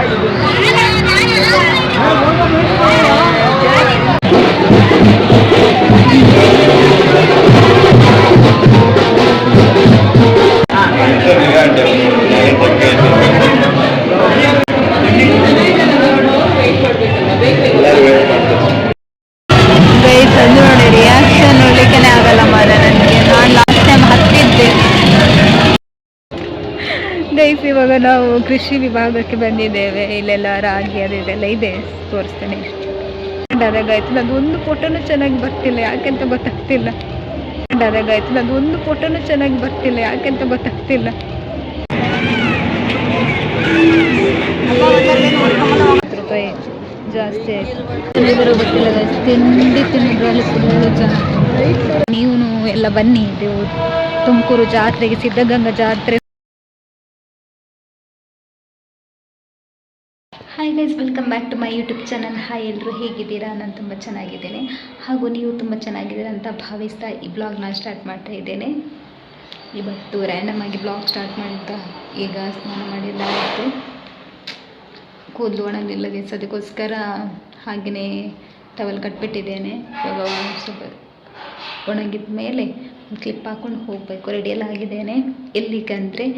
Guys guys ಇವಾಗ ನಾವು ಕೃಷಿ ವಿಭಾಗಕ್ಕೆ ಬಂದಿದ್ದೇವೆ. ಇಲ್ಲೆಲ್ಲ ರಾಗಿ ಅದು ಇದೆಲ್ಲ ಇದೆ. ತೋರಿಸ್ತೇನೆ. ಅದಾಗಾಯ್ತು ನಂದು ಒಂದು ಫೋಟೋನು ಚೆನ್ನಾಗಿ ಬರ್ತಿಲ್ಲ. ಯಾಕೆಂತ ಗೊತ್ತಾಗ್ತಿಲ್ಲ. ಅದಾಗಾಯ್ತು ನಂದು ಒಂದು ಫೋಟೋನು ಚೆನ್ನಾಗಿ ಬರ್ತಿಲ್ಲ. ಯಾಕೆಂತ ಗೊತ್ತಾಗ್ತಿಲ್ಲ. ಜಾಸ್ತಿ. ತಿಂಡಿ ಜನ. ನೀವು ಎಲ್ಲ ಬನ್ನಿ. ಇದು ತುಮಕೂರು ಜಾತ್ರೆಗೆ ಸಿದ್ಧಗಂಗಾ ಜಾತ್ರೆ hi guys welcome back to my YouTube channel hi ಎಲ್ಲರೂ ಹೇಗಿದ್ದೀರಾ? ನಾನು ತುಂಬ ಚೆನ್ನಾಗಿದ್ದೇನೆ. ಹಾಗೂ ನೀವು ತುಂಬ ಚೆನ್ನಾಗಿದ್ದೀರಾ ಅಂತ ಭಾವಿಸ್ತಾ ಈ ಬ್ಲಾಗ್ನ ಸ್ಟಾರ್ಟ್ ಮಾಡ್ತಾ ಇದ್ದೇನೆ. ಇವತ್ತು ರ್ಯಾಂಡಮ್ ಆಗಿ ಬ್ಲಾಗ್ ಸ್ಟಾರ್ಟ್ ಮಾಡ್ತಾ ಈಗ ಸ್ನಾನ ಮಾಡಿಲ್ಲ ಆಯಿತು ಕೂದಲು ಒಣಗಿಲ್ಲ ಗೈಸ್ ಅದಕ್ಕೋಸ್ಕರ ಹಾಗೆಯೇ ಟವಲ್ ಕಟ್ಬಿಟ್ಟಿದ್ದೇನೆ. ಇವಾಗ ಸ್ವಲ್ಪ ಒಣಗಿದ ಮೇಲೆ ಕ್ಲಿಪ್ ಹಾಕ್ಕೊಂಡು ಹೋಗಬೇಕು. ರೆಡಿಯೆಲ್ಲ ಆಗಿದ್ದೇನೆ. ಎಲ್ಲಿಗಂದರೆ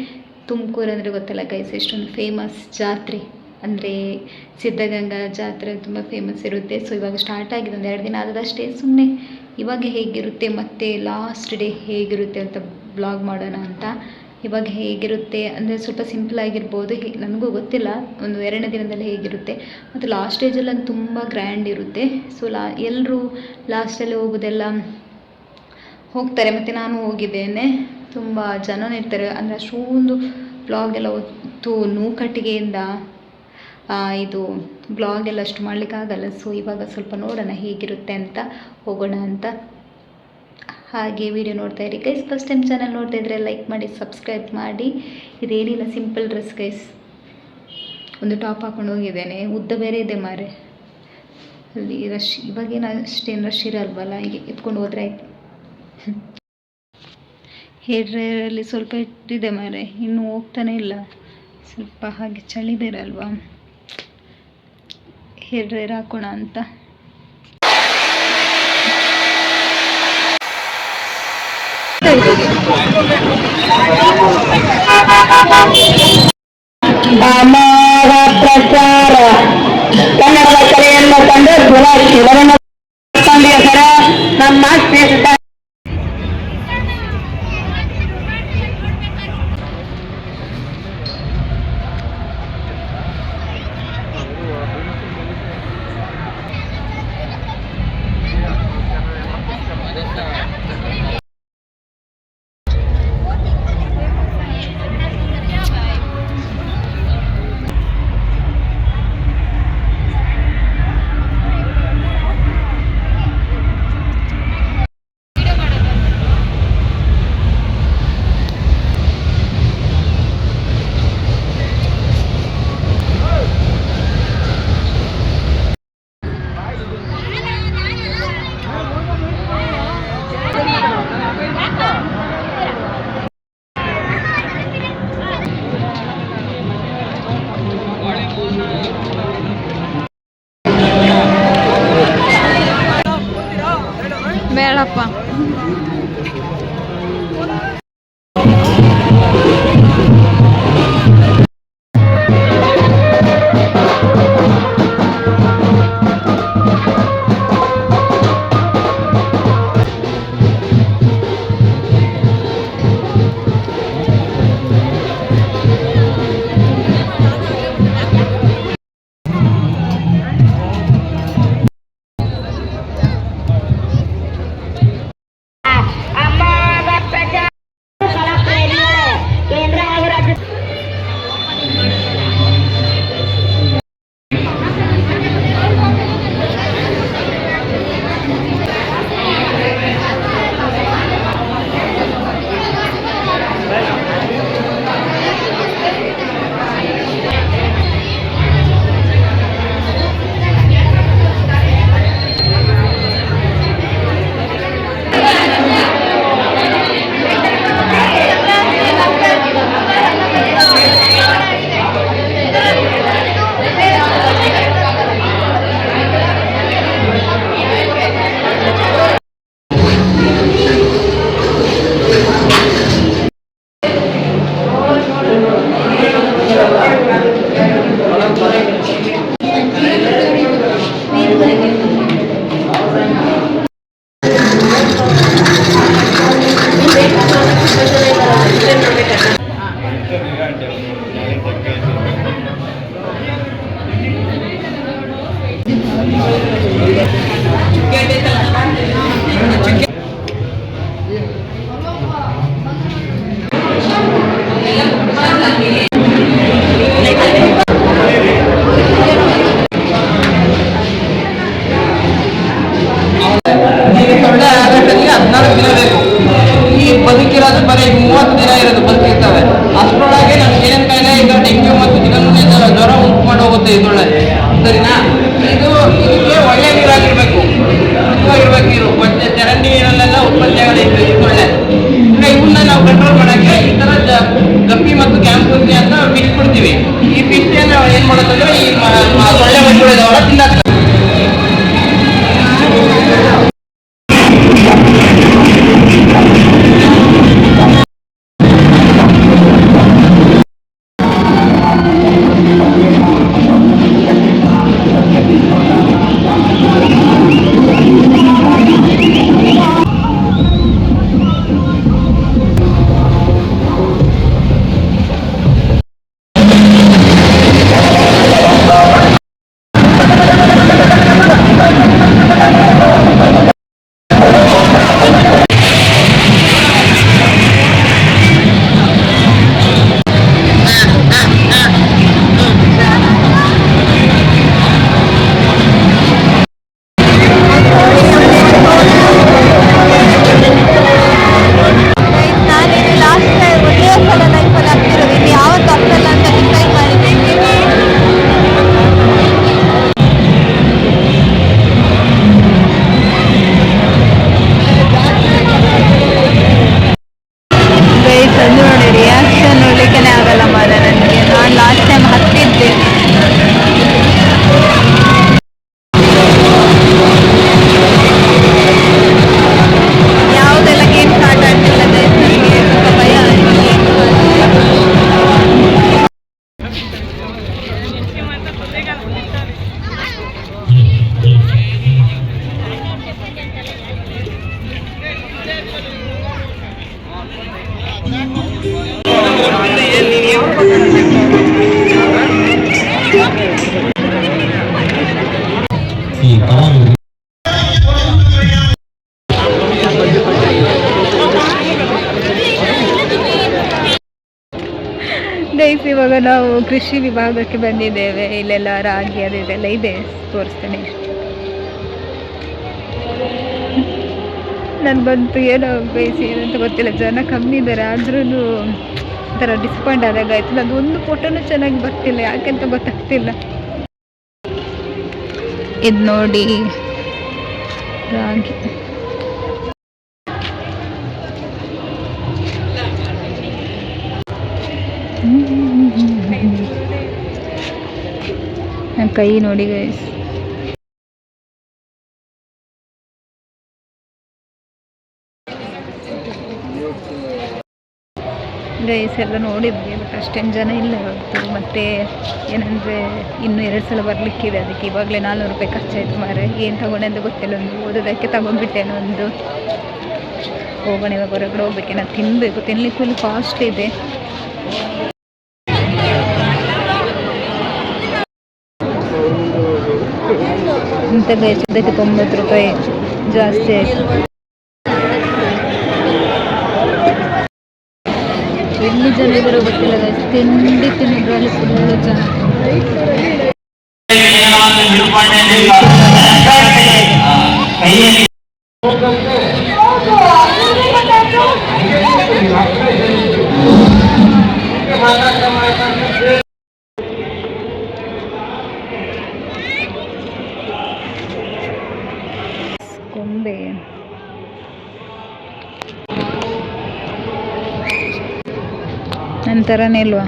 ತುಮಕೂರು ಅಂದರೆ ಗೊತ್ತಲ್ಲ ಗೈಸ್ ಎಷ್ಟೊಂದು ಫೇಮಸ್ ಜಾತ್ರೆ. ಅಂದರೆ ಸಿದ್ಧಗಂಗಾ ಜಾತ್ರೆ ತುಂಬ ಫೇಮಸ್ ಇರುತ್ತೆ. ಸೊ ಇವಾಗ ಸ್ಟಾರ್ಟ್ ಆಗಿದೆ, ಒಂದು ಎರಡು ದಿನ ಆದದಷ್ಟೇ ಸುಮ್ಮನೆ ಇವಾಗ ಹೇಗಿರುತ್ತೆ, ಮತ್ತು ಲಾಸ್ಟ್ ಡೇ ಹೇಗಿರುತ್ತೆ ಅಂತ ಬ್ಲಾಗ್ ಮಾಡೋಣ ಅಂತ. ಇವಾಗ ಹೇಗಿರುತ್ತೆ, ಅಂದರೆ ಸ್ವಲ್ಪ ಸಿಂಪಲ್ ಆಗಿರ್ಬೋದು, ಹೇ, ನನಗೂ ಗೊತ್ತಿಲ್ಲ, ಒಂದು ಎರಡನೇ ದಿನದಲ್ಲಿ ಹೇಗಿರುತ್ತೆ. ಮತ್ತು ಲಾಸ್ಟ್ ಸ್ಟೇಜಲ್ಲಿ ತುಂಬ ಗ್ರ್ಯಾಂಡ್ ಇರುತ್ತೆ. ಸೊ ಲಾ ಎಲ್ಲರೂ ಲಾಸ್ಟಲ್ಲಿ ಹೋಗೋದೆಲ್ಲ ಹೋಗ್ತಾರೆ, ಮತ್ತು ನಾನು ಹೋಗಿದ್ದೇನೆ. ತುಂಬ ಜನನೇ ಇರ್ತಾರೆ, ಅಂದರೆ ಅಷ್ಟೊಂದು ಬ್ಲಾಗ್ ಎಲ್ಲ ಹೊತ್ತು ನೂಕಟ್ಟಿಗೆಯಿಂದ ಇದು ಬ್ಲಾಗ್ ಎಲ್ಲ ಅಷ್ಟು ಮಾಡಲಿಕ್ಕಾಗಲ್ಲ ಸೊ ಇವಾಗ ಸ್ವಲ್ಪ ನೋಡೋಣ ಹೇಗಿರುತ್ತೆ ಅಂತ, ಹೋಗೋಣ ಅಂತ. ಹಾಗೆ ವಿಡಿಯೋ ನೋಡ್ತಾ ಇರಿ. ಗೈಸ್ ಫಸ್ಟ್ ಟೈಮ್ ಚಾನಲ್ ನೋಡ್ತಾ ಇದ್ರೆ ಲೈಕ್ ಮಾಡಿ ಸಬ್ಸ್ಕ್ರೈಬ್ ಮಾಡಿ. ಇದೇನಿಲ್ಲ ಸಿಂಪಲ್ ಡ್ರೆಸ್ ಗೈಸ್ ಒಂದು ಟಾಪ್ ಹಾಕೊಂಡು ಹೋಗಿದ್ದೇನೆ. ಉದ್ದ ಬೇರೆ ಇದೆ ಮಾರೆ. ಅಲ್ಲಿ ರಶ್ ಇವಾಗೇನು ಅಷ್ಟೇನು ರಶ್ ಇರಲ್ವಲ್ಲ? ಹೀಗೆ ಎತ್ಕೊಂಡು ಹೋದ್ರೆ ಆಯ್ತು. ಹೇರ್ ಸ್ವಲ್ಪ ಇಟ್ಟಿದೆ ಮಾರೆ. ಇನ್ನೂ ಹೋಗ್ತಾನೆ ಇಲ್ಲ. ಸ್ವಲ್ಪ ಹಾಗೆ ಚಳಿ ಬೇರೆ ಅಲ್ವಾ? Herrera Colanta. Amada Пеппа. ಗೈಸ್ ಇವಾಗ ನಾವು ಕೃಷಿ ವಿಭಾಗಕ್ಕೆ ಬಂದಿದ್ದೇವೆ. ಇಲ್ಲೆಲ್ಲ ರಾಗಿ ಅದು ಇದೆಲ್ಲ ಇದೆ. ತೋರಿಸ್ತೇನೆ. ಬಂತು ಏನೋ ಬೇಯಿಸಿ ಏನಂತ ಗೊತ್ತಿಲ್ಲ. ಜನ ಕಮ್ಮಿ ಇದ್ದಾರೆ. ಆದ್ರೂ ಒಂಥರ ಡಿಸಪಾಯಿಂಟ್ ಆದಾಗ ಆಯ್ತು. ನಂದು ಒಂದು ಫೋಟೋನು ಚೆನ್ನಾಗಿ ಬರ್ತಿಲ್ಲ, ಯಾಕೆಂತ ಗೊತ್ತಾಗ್ತಿಲ್ಲ. ಇದು ನೋಡಿ ರಾಗಿ. ನನ್ನ ಕೈ ನೋಡಿ ಗೈಸ್ ಗೈಸ್ ಎಲ್ಲ ನೋಡಿದ್ವಿ ಬಟ್ ಅಷ್ಟೇನು ಜನ ಇಲ್ಲ ಇವತ್ತು. ಮತ್ತು ಏನಂದರೆ ಇನ್ನು ಎರಡು ಸಲ ಬರಲಿಕ್ಕಿದೆ ಅದಕ್ಕೆ ಇವಾಗಲೇ ನಾಲ್ನೂರು ರೂಪಾಯಿ ಖರ್ಚಾಯಿತು ಮಾರೆ. ಏನು ತಗೊಂಡೆ ಅಂತ ಗೊತ್ತಿಲ್ಲ ಒಂದು ಓದೋದಕ್ಕೆ ತಗೊಂಡ್ಬಿಟ್ಟೇನೋ ಒಂದು ಹೋಗೋಣ ಇವಾಗ ಹೊರಗಡೆ ಹೋಗ್ಬೇಕು ನಾನು ತಿನ್ನಬೇಕು ತಿನ್ಲಿಕ್ಕೆ ಫುಲ್ ಕಾಸ್ಟ್ ಇದೆ. ಇಂಥ ಗೈಸ್ ಇದಕ್ಕೆ ತೊಂಬತ್ತು ರೂಪಾಯಿ ಜಾಸ್ತಿ ಆಯಿತು ಎಲ್ಲಿ ಜನ ಇದ್ದಾರೆ ಗೊತ್ತಿಲ್ಲ ಗೈಸ್ ತಿಂಡಿ ತಿನ್ನೋದ್ರಲ್ಲಿ ಫುಲ್ಲು ಜನ ಕೊಂಬೆ ನಂತರನೇ ಇಲ್ವಾ?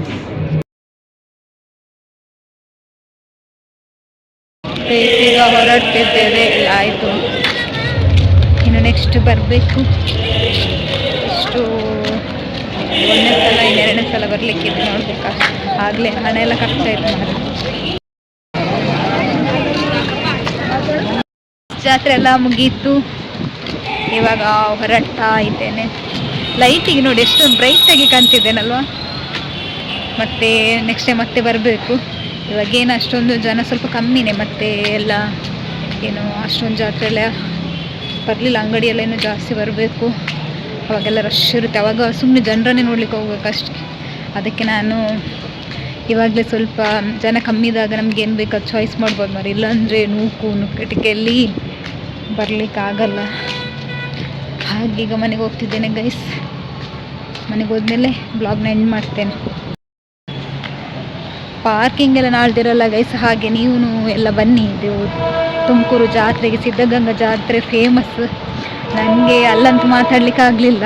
ಈಗ ಹೊರಡ್ತಿದ್ದೇವೆ. ಆಯಿತು. ಇನ್ನು ನೆಕ್ಸ್ಟ್ ಬರಬೇಕು. ಇಷ್ಟು ಒಂದನೇ ಸಲ, ಇನ್ನೆರಡನೇ ಸಲ ಬರಲಿಕ್ಕಿದ್ದು ನೋಡ್ಬೇಕಾ. ಆಗಲೇ ಹಣ ಎಲ್ಲ ಮಾತ್ರ ಜಾತ್ರೆ ಎಲ್ಲ ಮುಗೀತು. ಇವಾಗ ಹೊರಡ್ತಾ ಇದ್ದೇನೆ. ಲೈಟಿಗೆ ನೋಡಿ ಎಷ್ಟೊಂದು ಬ್ರೈಟಾಗಿ ಕಾಣ್ತಿದ್ದೇನಲ್ವಾ ಮತ್ತೆ ನೆಕ್ಸ್ಟ್ ಟೈಮ್ ಮತ್ತೆ ಬರಬೇಕು. ಇವಾಗ ಏನು ಅಷ್ಟೊಂದು ಜನ ಸ್ವಲ್ಪ ಕಮ್ಮಿನೇ, ಮತ್ತೆ ಎಲ್ಲ ಏನು ಅಷ್ಟೊಂದು ಜಾತ್ರೆ ಎಲ್ಲ ಬರಲಿಲ್ಲ ಅಂಗಡಿಯೆಲ್ಲ ಏನು ಜಾಸ್ತಿ ಬರಬೇಕು. ಅವಾಗೆಲ್ಲ ರಶ್ ಇರುತ್ತೆ. ಅವಾಗ ಸುಮ್ಮನೆ ಜನರನ್ನೇ ನೋಡ್ಲಿಕ್ಕೆ ಹೋಗ್ಬೇಕು ಅಷ್ಟೇ. ಅದಕ್ಕೆ ನಾನು ಇವಾಗಲೇ ಸ್ವಲ್ಪ ಜನ ಕಮ್ಮಿ ಇದ್ದಾಗ ನಮ್ಗೆ ಏನು ಬೇಕೋ ಅದು ಚಾಯ್ಸ್ ಮಾಡ್ಬೋದು ಮರಿ. ಇಲ್ಲಾಂದರೆ ನೂಕು ನುಕ್ಕಟಿಕೆಯಲ್ಲಿ ಬರಲಿಕ್ಕೆ ಆಗಲ್ಲ ಹಾಗೀಗ ಮನೆಗೆ ಹೋಗ್ತಿದ್ದೇನೆ ಗೈಸ್ ಮನೆಗೆ ಹೋದ್ಮೇಲೆ ಬ್ಲಾಗ್ನ ಎಂಡ್ ಮಾಡ್ತೇನೆ. ಪಾರ್ಕಿಂಗ್ ಎಲ್ಲ ನಾಳ್ದಿರಲ್ಲ ಗೈಸ್ ಹಾಗೆ ನೀವು ಎಲ್ಲ ಬನ್ನಿ. ಇದು ತುಮಕೂರು ಜಾತ್ರೆಗೆ, ಸಿದ್ಧಗಂಗಾ ಜಾತ್ರೆ ಫೇಮಸ್ ನನಗೆ ಅಲ್ಲಂತೂ ಮಾತಾಡ್ಲಿಕ್ಕೆ ಆಗಲಿಲ್ಲ.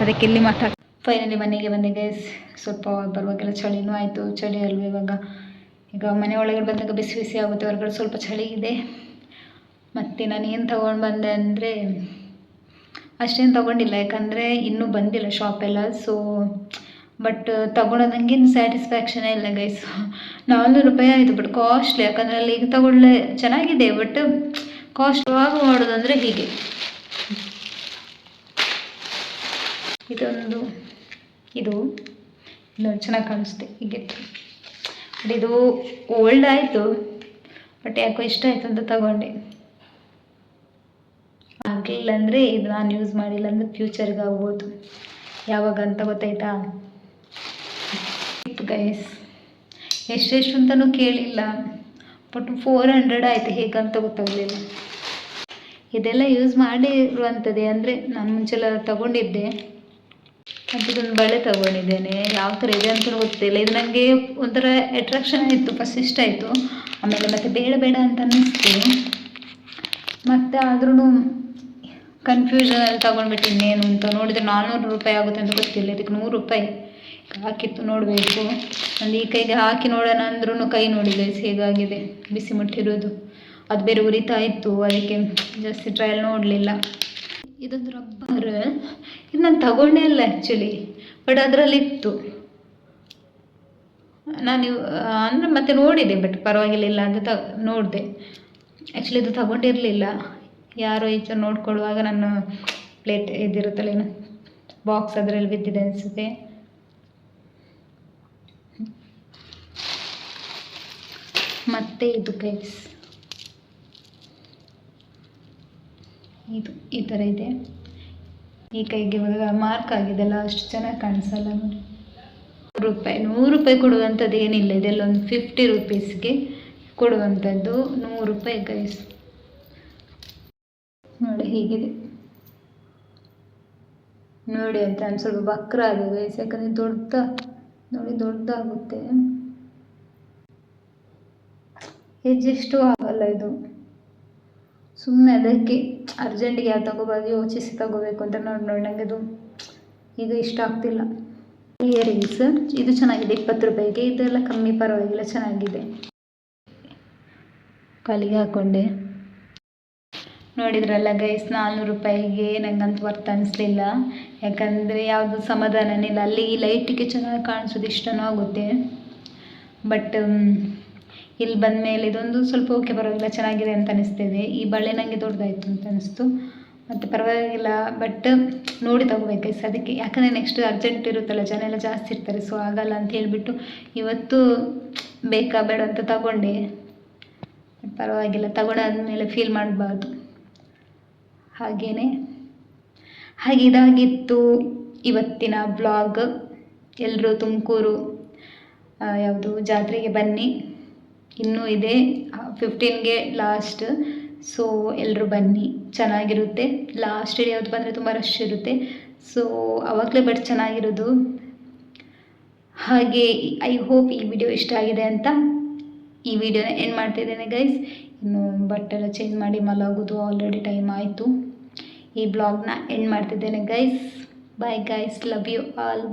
ಅದಕ್ಕೆ ಇಲ್ಲಿ ಮಾತಾಡ್. ಫೈನಲಿ ಮನೆಗೆ ಬಂದೆ ಗೈಸ್ ಸ್ವಲ್ಪ ಬರುವಾಗೆಲ್ಲ ಚಳಿನೂ ಆಯಿತು. ಚಳಿ ಅಲ್ವ ಇವಾಗ. ಈಗ ಮನೆ ಒಳಗೆ ಬಂದಾಗ ಬಿಸಿ ಬಿಸಿ ಆಗುತ್ತೆ. ಹೊರಗಡೆ ಸ್ವಲ್ಪ ಚಳಿ ಇದೆ. ಮತ್ತು ನಾನು ಏನು ತೊಗೊಂಡು ಬಂದೆ ಅಂದರೆ ಅಷ್ಟೇನು ತೊಗೊಂಡಿಲ್ಲ, ಯಾಕಂದರೆ ಇನ್ನೂ ಬಂದಿಲ್ಲ ಶಾಪೆಲ್ಲ ಸೊ ಬಟ್ ತೊಗೊಳೋದಂಗೇನು ಸ್ಯಾಟಿಸ್ಫ್ಯಾಕ್ಷನೇ ಇಲ್ಲ ಗೈಸ್ ನಾನ್ನೂರು ರೂಪಾಯಿ ಆಯಿತು ಬಟ್ ಕಾಸ್ಟ್ಲಿ ಯಾಕಂದರೆ ಅಲ್ಲಿ ಈಗ ತಗೊಳ್ಳೆ, ಚೆನ್ನಾಗಿದೆ ಬಟ್ ಕಾಸ್ಟ್ ಯಾವಾಗ ಮಾಡೋದಂದರೆ ಹೀಗೆ. ಇದೊಂದು, ಇದು ನೋಡಿ ಚೆನ್ನಾಗಿ ಕಾಣಿಸುತ್ತೆ ಹೀಗೆ. ಬಟ್ ಇದು ಓಲ್ಡ್ ಆಯಿತು ಬಟ್ ಯಾಕೋ ಇಷ್ಟ ಆಯಿತು ಅಂತ ತಗೊಂಡೆ. ಆಗಲಿಲ್ಲ ಅಂದರೆ ಇದು ನಾನು ಯೂಸ್ ಮಾಡಿಲ್ಲ ಅಂದರೆ ಫ್ಯೂಚರ್ಗೆ ಆಗ್ಬೋದು. ಯಾವಾಗ ಅಂತ ಗೊತ್ತಾಯ್ತಾ? ಗೈಸ್ ಎಷ್ಟೆಷ್ಟು ಅಂತಲೂ ಕೇಳಿಲ್ಲ. ಬಟ್ ಫೋರ್ ಹಂಡ್ರೆಡ್ ಆಯಿತು, ಹೇಗಂತ ಗೊತ್ತಾಗಲಿಲ್ಲ. ಇದೆಲ್ಲ ಯೂಸ್ ಮಾಡಿರುವಂಥದ್ದೇ ಅಂದರೆ ನಾನು ಮುಂಚೆಲ್ಲ ತಗೊಂಡಿದ್ದೆ. ಅದೊಂದು ಬಳೆ ತಗೊಂಡಿದ್ದೇನೆ. ಯಾವ ಥರ ಇದೆ ಅಂತ ಗೊತ್ತಿಲ್ಲ. ಇದು ನನಗೆ ಒಂಥರ ಅಟ್ರಾಕ್ಷನ್ ಆಯಿತು ಫಸ್ಟ್ ಇಷ್ಟ ಆಯಿತು. ಆಮೇಲೆ ಮತ್ತೆ ಬೇಡ ಬೇಡ ಅಂತ ಅನ್ನಿಸ್ತು. ಮತ್ತು ಆದ್ರೂ ಕನ್ಫ್ಯೂಷನಲ್ಲಿ ತಗೊಂಡ್ಬಿಟ್ಟು ಇನ್ನೇನು ಅಂತ ನೋಡಿದ್ರೆ ನಾನ್ನೂರು ರೂಪಾಯಿ ಆಗುತ್ತೆ ಅಂತ ಗೊತ್ತಿಲ್ಲ. ಇದಕ್ಕೆ ನೂರು ರೂಪಾಯಿ ಹಾಕಿತ್ತು ನೋಡಬೇಕು. ಒಂದು ಈ ಕೈಗೆ ಹಾಕಿ ನೋಡೋಣ ಅಂದ್ರೂ ಕೈ ನೋಡಿದೆ ಹೇಗಾಗಿದೆ? ಬಿಸಿ ಮುಟ್ಟಿರೋದು. ಅದು ಬೇರೆ ಉರಿತಾ ಇತ್ತು, ಅದಕ್ಕೆ ಜಾಸ್ತಿ ಟ್ರಯಲ್ ನೋಡಲಿಲ್ಲ. ಇದೊಂದು ರಬ್ಬರ್. ಇದು ನಾನು ತಗೊಂಡೇ ಇಲ್ಲ ಆ್ಯಕ್ಚುಲಿ ಬಟ್ ಅದರಲ್ಲಿತ್ತು. ನಾನು ಅಂದರೆ ಮತ್ತೆ ನೋಡಿದೆ ಬಟ್ ಪರವಾಗಿಲ್ಲ ಅಂತ ತ, ನೋಡಿದೆ. ಆ್ಯಕ್ಚುಲಿ ಇದು ತಗೊಂಡಿರಲಿಲ್ಲ. ಯಾರೋ ಈಚೆ ನೋಡ್ಕೊಳ್ಳುವಾಗ ನನ್ನ ಪ್ಲೇಟ್ ಇದಿರುತ್ತಲ್ಲ ಏನು, ಬಾಕ್ಸ್ ಅದರಲ್ಲಿ ಬಿದ್ದಿದೆ ಅನಿಸುತ್ತೆ. ಮತ್ತೆ ಇದು ಗೈಸ್ ಇದು ಈ ಥರ ಇದೆ. ಈ ಕೈಗೆ ಇವಾಗ ಮಾರ್ಕ್ ಆಗಿದೆಲ್ಲ, ಅಷ್ಟು ಚೆನ್ನಾಗಿ ಕಾಣಿಸಲ್ಲ ನೋಡಿ. ರೂಪಾಯಿ, ನೂರು ರೂಪಾಯಿ ಕೊಡುವಂಥದ್ದು ಏನಿಲ್ಲ, ಇದೆಲ್ಲ ಒಂದು ಫಿಫ್ಟಿ ರುಪೀಸ್ಗೆ ಕೊಡುವಂಥದ್ದು. ನೂರು ರೂಪಾಯಿ ಗೈಸ್ ನೋಡಿ ಹೀಗಿದೆ. ನೋಡಿ ಅಂತ ನಾನು ಸ್ವಲ್ಪ ಬಕ್ರ ಆಗಿದೆ. ಯಾಕಂದರೆ ದೊಡ್ಡ, ನೋಡಿ ದೊಡ್ಡದಾಗುತ್ತೆ ಹೆಜ್ಜೆಷ್ಟು ಆಗಲ್ಲ ಇದು. ಸುಮ್ಮನೆ ಅದಕ್ಕೆ ಅರ್ಜೆಂಟಿಗೆ ಯಾವ ತಗೋಬಾರ್ದು, ಯೋಚಿಸಿ ತಗೋಬೇಕು ಅಂತ ನೋಡಿ ನೋಡಿ ನನಗೆ ಇದು ಈಗ ಇಷ್ಟ ಆಗ್ತಿಲ್ಲ. ಇಯರಿಂಗ್ಸ್ ಇದು ಚೆನ್ನಾಗಿದೆ, ಇಪ್ಪತ್ತು ರೂಪಾಯಿಗೆ. ಇದೆಲ್ಲ ಕಮ್ಮಿ ಪರವಾಗಿಲ್ಲ, ಚೆನ್ನಾಗಿದೆ. ಕಾಲಿಗೆ ಹಾಕ್ಕೊಂಡೆ ನೋಡಿದ್ರಲ್ಲ ಗೈಸ್ ನಾನ್ನೂರು ರೂಪಾಯಿಗೆ ನನಗಂತೂ ವರ್ತ್ ಅನಿಸ್ಲಿಲ್ಲ. ಯಾಕಂದರೆ ಯಾವುದು ಸಮಾಧಾನನೇ ಇಲ್ಲ ಅಲ್ಲಿ ಲೈಟಿಗೆ ಚೆನ್ನಾಗಿ ಕಾಣಿಸೋದು ಇಷ್ಟನೂ ಆಗುತ್ತೆ. ಬಟ್ ಇಲ್ಲಿ ಬಂದ ಮೇಲೆ ಇದೊಂದು ಸ್ವಲ್ಪ ಓಕೆ ಪರವಾಗಿಲ್ಲ, ಚೆನ್ನಾಗಿದೆ ಅಂತ ಅನಿಸ್ತಿದೆ. ಈ ಬಳೆ ನನಗೆ ದೊಡ್ಡದಾಯಿತು ಅಂತ ಅನಿಸ್ತು. ಮತ್ತು ಪರವಾಗಿಲ್ಲ ಬಟ್ ನೋಡಿ ತಗೋಬೇಕು ಅದಕ್ಕೆ ಯಾಕಂದರೆ ನೆಕ್ಸ್ಟ್ ಅರ್ಜೆಂಟ್ ಇರುತ್ತಲ್ಲ, ಜನ ಎಲ್ಲ ಜಾಸ್ತಿ ಇರ್ತಾರೆ ಸೊ ಆಗಲ್ಲ ಅಂತ ಹೇಳಿಬಿಟ್ಟು ಇವತ್ತು ಬೇಕಾ ಬೇಡ ಅಂತ ತಗೊಂಡೆ. ಪರವಾಗಿಲ್ಲ, ತಗೊಂಡಾದ್ಮೇಲೆ ಫೀಲ್ ಮಾಡಬಾರ್ದು. ಹಾಗೆಯೇ ಹಾಗೆ ಇದಾಗಿತ್ತು ಇವತ್ತಿನ ಬ್ಲಾಗ್ ಎಲ್ಲರೂ ತುಮಕೂರು ಯಾವುದು ಜಾತ್ರೆಗೆ ಬನ್ನಿ. ಇನ್ನೂ ಇದೆ ಫಿಫ್ಟೀನ್ಗೆ ಲಾಸ್ಟ್ ಸೊ ಎಲ್ಲರೂ ಬನ್ನಿ. ಚೆನ್ನಾಗಿರುತ್ತೆ. ಲಾಸ್ಟ್ ಡೇ ಯಾವುದು ಬಂದರೆ ತುಂಬ ರಶ್ ಇರುತ್ತೆ. ಸೊ ಅವಾಗಲೇ ಬಟ್ ಚೆನ್ನಾಗಿರೋದು. ಹಾಗೆ ಐ ಹೋಪ್ ಈ ವಿಡಿಯೋ ಇಷ್ಟ ಆಗಿದೆ ಅಂತ ಈ ವಿಡಿಯೋನ ಏನು ಮಾಡ್ತಿದ್ದೇನೆ ಗೈಸ್ ಇನ್ನು ಬಟ್ಟೆಲ್ಲ ಚೇಂಜ್ ಮಾಡಿ ಮಲಗೋದು ಆಲ್ರೆಡಿ ಟೈಮ್ ಆಯಿತು. ಈ ಬ್ಲಾಗ್ನ ಎಂಡ್ ಮಾಡ್ತಿದ್ದೇನೆ. Guys bye guys love you all